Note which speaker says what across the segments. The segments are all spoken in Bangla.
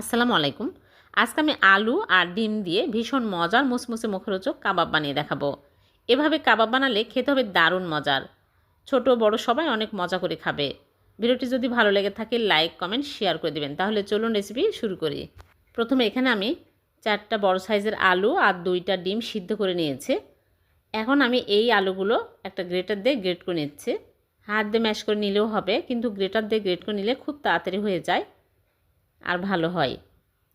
Speaker 1: আসসালামু আলাইকুম। আজকে আমি আলু আর ডিম দিয়ে ভীষণ মজার মুসমুসে মুখরোচক কাবাব বানিয়ে দেখাবো। এভাবে কাবাব বানালে খেতে হবে দারুণ মজার। ছোট, বড় সবাই অনেক মজা করে খাবে। ভিডিওটি যদি ভালো লেগে থাকে, লাইক, কমেন্ট, শেয়ার করে দিবেন। তাহলে চলুন রেসিপি শুরু করি। প্রথমে এখানে আমি চারটা বড় সাইজের আলু আর দুইটা ডিম সিদ্ধ করে নিয়েছে। এখন আমি এই আলুগুলো একটা গ্রেটার দিয়ে গ্রেট করে নিচ্ছি। হাত দিয়ে ম্যাশ করে নিলেও হবে, কিন্তু গ্রেটার দিয়ে গ্রেট করে নিলে খুব তাড়াতাড়ি হয়ে যায়। আর ভালো হয়।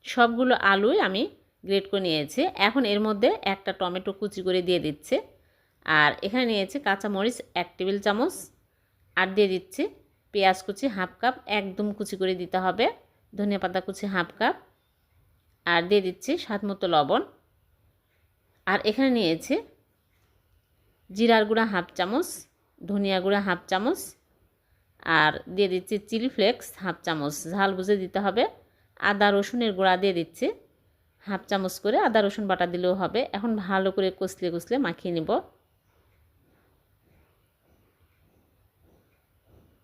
Speaker 1: সবগুলো আলুই আমি গ্রেট করে নিয়েছি। এখন এর মধ্যে একটা টমেটো কুচি করে দিয়ে দিচ্ছে। আর এখানে নিয়েছি কাঁচামরিচ এক টেবিল চামচ। আর দিয়ে দিচ্ছি পেঁয়াজ কুচি হাফ কাপ, একদম কুচি করে দিতে হবে। ধনিয়া পাতা কুচি হাফ কাপ। আর দিয়ে দিচ্ছি স্বাদ মতো লবণ। আর এখানে নিয়েছি জিরার গুঁড়া হাফ চামচ, ধনিয়া গুঁড়া হাফ চামচ। আর দিয়ে দিচ্ছি চিলি ফ্লেক্স হাফ চামচ। ঝাল বুঝে দিতে হবে। আদা রসুনের গুঁড়া দিয়ে দিচ্ছি। হাফ চামচ করে আদা রসুন বাটা দিলেও হবে। এখন ভালো করে কষলে কষলে মাখিয়ে নেব।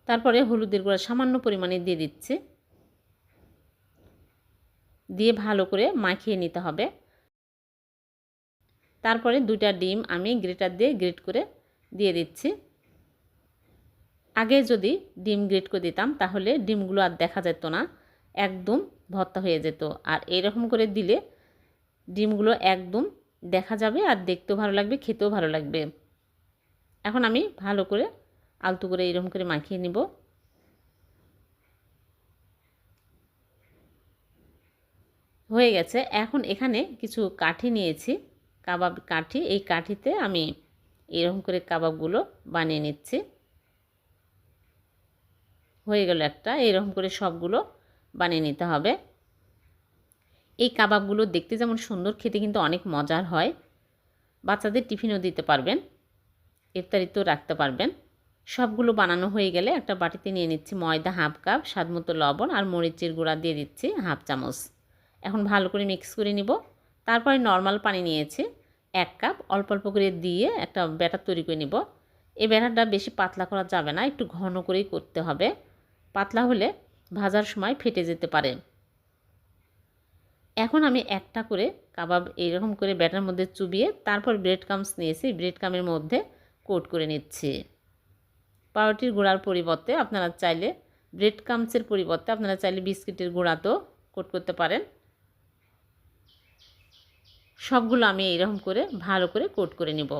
Speaker 1: তারপরে হলুদের গুঁড়া সামান্য পরিমাণে দিয়ে দিচ্ছি। দিয়ে ভালো করে মাখিয়ে নিতে হবে। তারপরে দুটা ডিম আমি গ্রেটার দিয়ে গ্রেট করে দিয়ে দিচ্ছি। আগে যদি ডিম গ্রেট করে দিতাম, তাহলে ডিমগুলো আর দেখা যেত না, একদম ভর্তা হয়ে যেত। আর এরকম করে দিলে ডিমগুলো একদম দেখা যাবে আর দেখতেও ভালো লাগবে, খেতেও ভালো লাগবে। এখন আমি ভালো করে আলতু করে এরকম করে মাখিয়ে নিব। হয়ে গেছে। এখন এখানে কিছু কাঠি নিয়েছি, কাবাব কাঠি। এই কাঠিতে আমি এরকম করে কাবাবগুলো বানিয়ে নিচ্ছি। হয়ে গেল একটা, এরকম করে সবগুলো বানিয়ে নিতে হবে। এই কাবাবগুলো দেখতে যেমন সুন্দর, খেতে কিন্তু অনেক মজার হয়। বাচ্চাদের টিফিনও দিতে পারবেন, ইফতারিতেও রাখতে পারবেন। সবগুলো বানানো হয়ে গেলে একটা বাটিতে নিয়ে নিচ্ছি ময়দা হাফ কাপ, স্বাদ মতো লবণ আর মরিচের গুঁড়া দিয়ে দিচ্ছি হাফ চামচ। এখন ভালো করে মিক্স করে নিব। তারপরে নর্মাল পানি নিয়েছি, এক কাপ। অল্প অল্প করে দিয়ে একটা ব্যাটার তৈরি করে নিব। এই ব্যাটারটা বেশি পাতলা করা যাবে না, একটু ঘন করেই করতে হবে। পাতলা হলে ভাজার সময় ফেটে যেতে পারে। এখন আমি একটা করে কাবাব এইরকম করে ব্যাটার মধ্যে চুবিয়ে তারপর ব্রেড কামস নিয়েছি। ব্রেড কামের মধ্যে কোট করে নিচ্ছি। পাউরুটির গুঁড়ার পরিবর্তে আপনারা চাইলে ব্রেড কামসের পরিবর্তে আপনারা চাইলে বিস্কিটের গুঁড়াতেও কোট করতে পারেন। সবগুলো আমি এইরকম করে ভালো করে কোট করে নিব।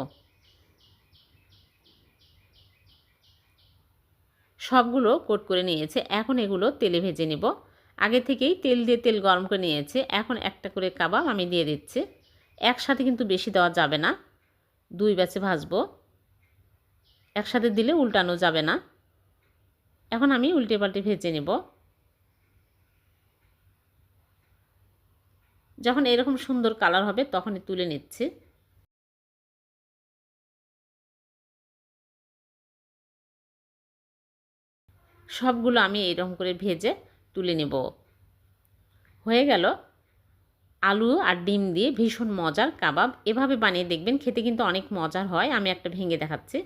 Speaker 1: সবগুলো কোট করে নিয়েছে। এখন এগুলো তেলে ভেজে নেব। আগে থেকেই তেল দিয়ে তেল গরম করে নিয়েছে। এখন একটা করে কাবাব আমি দিয়ে দিচ্ছি। একসাথে কিন্তু বেশি দেওয়া যাবে না। দুই ব্যাচে ভাজবো। একসাথে দিলে উল্টানো যাবে না। এখন আমি উল্টে পাল্টে ভেজে নেব। যখন এরকম সুন্দর কালার হবে তখনই তুলে নিচ্ছি। সবগুলো আমি এরকম করে ভেজে তুলে নেব। হয়ে গেল আলু আর ডিম দিয়ে ভীষণ মজার কাবাব। এভাবে বানিয়ে দেখবেন খেতে কিন্তু অনেক মজার হয়। আমি একটা ভেঙে দেখাচ্ছি।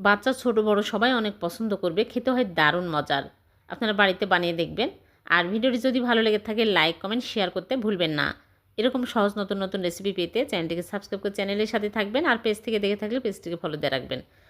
Speaker 1: বাচ্চা, ছোট, বড় সবাই অনেক পছন্দ করবে। খেতে হয় দারুণ মজার। আপনারা বাড়িতে বানিয়ে দেখবেন। আর ভিডিওটি যদি ভালো লেগে থাকে, লাইক, কমেন্ট, শেয়ার করতে ভুলবেন না। এরকম সহজ নতুন নতুন রেসিপি পেতে চ্যানেলটিকে সাবস্ক্রাইব করে চ্যানেলের সাথে থাকবেন। আর পেজ থেকে দেখে থাকলে পেজটিকে ফলো দিয়ে রাখবেন।